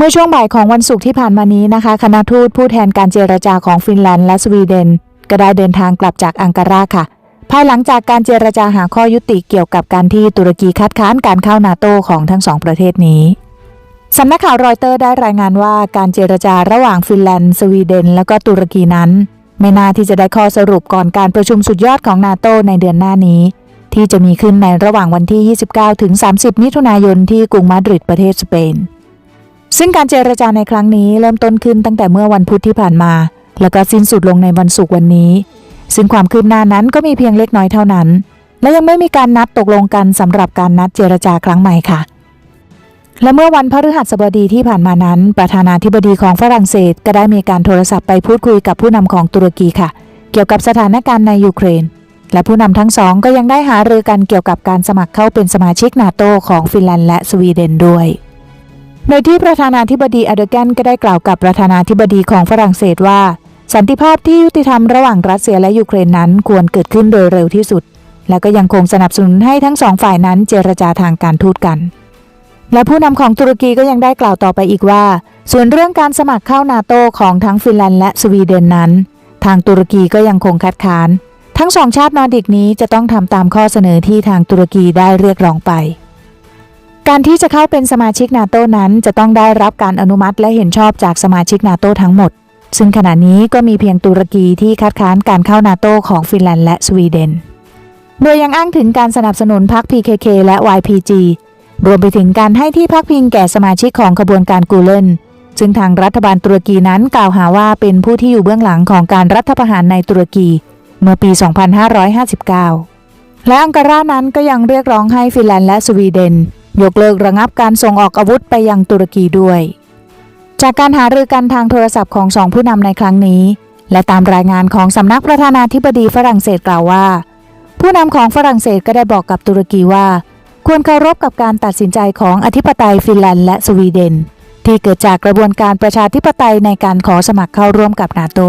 เมื่อช่วงบ่ายของวันศุกร์ที่ผ่านมานี้นะคะ คณะทูตผู้แทนการเจรจาของฟินแลนด์และสวีเดน ก็ได้เดินทางกลับจากอังการาค่ะ ภายหลังจากการเจรจาหาข้อยุติเกี่ยวกับการที่ตุรกีคัดค้านการเข้านาโตของทั้งสองประเทศนี้สำนักข่าวรอยเตอร์ได้รายงานว่าการเจรจาระหว่างฟินแลนด์ สวีเดน และก็ตุรกีนั้น ไม่น่าที่จะได้ข้อสรุปก่อนการประชุมสุดยอดของนาโตในเดือนหน้านี้ ที่จะมีขึ้นในระหว่างวันที่ 29 ถึง 30 มิถุนายนที่กรุงมาดริดประเทศสเปน ซึ่งการเจรจาในครั้งนี้เริ่มต้นขึ้นตั้งแต่เมื่อวันพุธที่ผ่านมา แล้วก็สิ้นสุดลงในวันศุกร์วันนี้ ซึ่งความคืบหน้านั้นก็มีเพียงเล็กน้อยเท่านั้น และยังไม่มีการนัดตกลงกันสำหรับการนัดเจรจาครั้งใหม่ค่ะ และเมื่อวันพฤหัสบดีที่ผ่านมานั้น ประธานาธิบดีของฝรั่งเศส ก็ได้มีการโทรศัพท์ไปพูดคุยกับผู้นำของตุรกีค่ะ เกี่ยวกับสถานการณ์ในยูเครน และผู้นำทั้งสองก็ยังได้หารือกันเกี่ยวกับการสมัครเข้าเป็นสมาชิกนาโตของฟินแลนด์และสวีเดนด้วย โดยที่ประธานาธิบดีอเดแกนก็ได้กล่าวกับประธานาธิบดีของฝรั่งเศสว่า สันติภาพที่ยุติธรรมระหว่างรัสเซียและยูเครนนั้นควรเกิดขึ้นโดยเร็วที่สุด และก็ยังคงสนับสนุนให้ทั้งสองฝ่ายนั้นเจรจาทางการทูตกัน และผู้นำของตุรกีก็ยังได้กล่าวต่อไปอีกว่า ส่วนเรื่องการสมัครเข้านาโตของทั้งฟินแลนด์และสวีเดนนั้น ทางตุรกีก็ยังคงคัดค้าน ทั้งสองชาตินอร์ดิกนี้จะต้องทำตามข้อเสนอที่ทางตุรกีได้เรียกร้องไป การที่จะเข้าเป็นสมาชิกนาโตนั้นจะต้องได้รับการอนุมัติและเห็นชอบจากสมาชิกนาโตทั้งหมด ซึ่งขณะนี้ก็มีเพียงตุรกีที่คัดค้านการเข้านาโตของฟินแลนด์และสวีเดน โดยยังอ้างถึงการสนับสนุนพรรค PKK และ YPG รวมไปถึงการให้ที่พักพิงแก่สมาชิกของขบวนการกูเลนซึ่งทางรัฐบาลตุรกีนั้นกล่าวหาว่าเป็นผู้ที่อยู่เบื้องหลังของการรัฐประหารในตุรกี เมื่อปี 2559 และอังการานั้นก็ยังเรียกร้องให้ฟินแลนด์และสวีเดน ยกเลิกระงับการส่งออกอาวุธไปยังตุรกีด้วย จากการหารือกันทางโทรศัพท์ของสองผู้นำในครั้งนี้ และตามรายงานของสำนักประธานาธิบดีฝรั่งเศสกล่าวว่า ผู้นำของฝรั่งเศสก็ได้บอกกับตุรกีว่า ควรเคารพกับการตัดสินใจของอธิปไตยฟินแลนด์และสวีเดน ที่เกิดจากกระบวนการประชาธิปไตยในการขอสมัครเข้าร่วมกับนาโต